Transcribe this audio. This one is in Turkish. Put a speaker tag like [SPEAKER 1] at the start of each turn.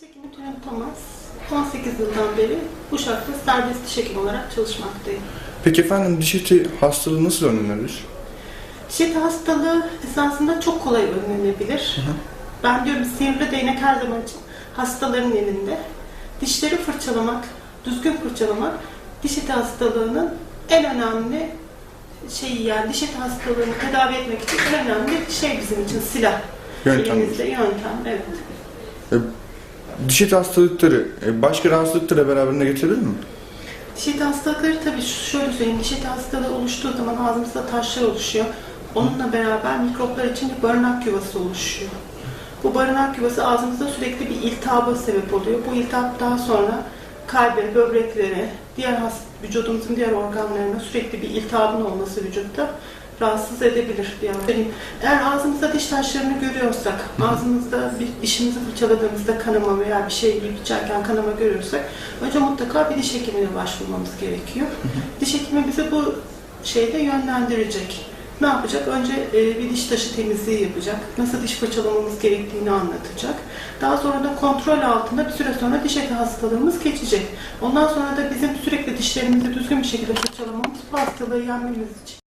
[SPEAKER 1] Diş hekimi Tülin Thomas. 18 yıldan beri bu şartta serbest diş hekimi olarak çalışmaktayım.
[SPEAKER 2] Peki efendim diş eti hastalığı nasıl önlenir?
[SPEAKER 1] Diş eti hastalığı esasında çok kolay önlenebilir. Ben diyorum sihirli değnek her zaman için hastaların elinde. Dişleri fırçalamak, düzgün fırçalamak diş eti hastalığının en önemli şeyi yani diş eti hastalığını tedavi etmek için en önemli şey bizim için silah.
[SPEAKER 2] Yöntem.
[SPEAKER 1] Elimizde yöntem, evet.
[SPEAKER 2] Diş eti hastalıkları e, başka rahatsızlıklara beraberinde getirebilir mi?
[SPEAKER 1] Diş eti hastalıkları tabii şöyle söyleyeyim. Diş eti hastalığı oluştuğu zaman ağzımızda taşlar oluşuyor. Onunla beraber mikroplar için bir barınak yuvası oluşuyor. Bu barınak yuvası ağzımızda sürekli bir iltihaba sebep oluyor. Bu iltihap daha sonra kalbe, böbreklere, diğer has vücudumuzun diğer organlarına sürekli bir iltihabın olması vücutta rahatsız edebilir diye söyleyeyim. Eğer ağzımızda diş taşlarını görüyorsak, ağzımızda bir dişimizi fırçaladığımızda kanama veya bir şey içerken kanama görüyorsak önce mutlaka bir diş hekimine başvurmamız gerekiyor. Diş hekimi bize bu şeyde yönlendirecek. Ne yapacak? Önce e, bir diş taşı temizliği yapacak. Nasıl diş fırçalamamız gerektiğini anlatacak. Daha sonra da kontrol altında bir süre sonra diş eti hastalığımız geçecek. Ondan sonra da bizim sürekli dişlerimizi düzgün bir şekilde fırçalamamız bu hastalığı yenmemiz için